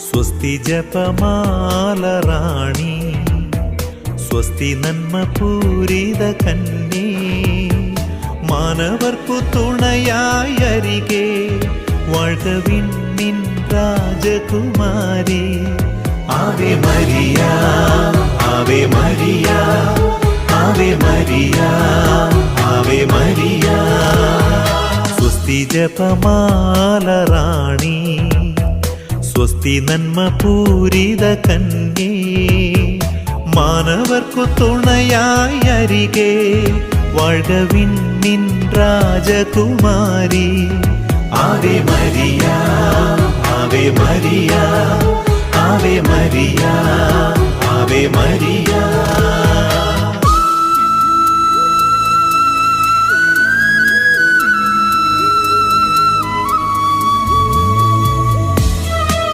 സ്വസ്തി ജപമാല റാണി. സ്വസ്തി നന്മ പൂരിത കന്നി. മാനവർക്കു തുണയായരികേ വാഴവിൻ നിൻ രാജകുമാരി. Ave Maria Ave Maria Ave Maria Ave Maria. സ്വസ്തി ജപമാല റാണി. ಸುಸ್ತಿ ನನ್ಮ ಪೂರಿದ ಕನ್ಯೆ மாணவர்க்கு துணையாய் அருகே வாழ்கவின் நின் ராஜகுமாரி. ஆவே மரியா ஆவே மரியா ஆவே மரியா ஆவே மரியா.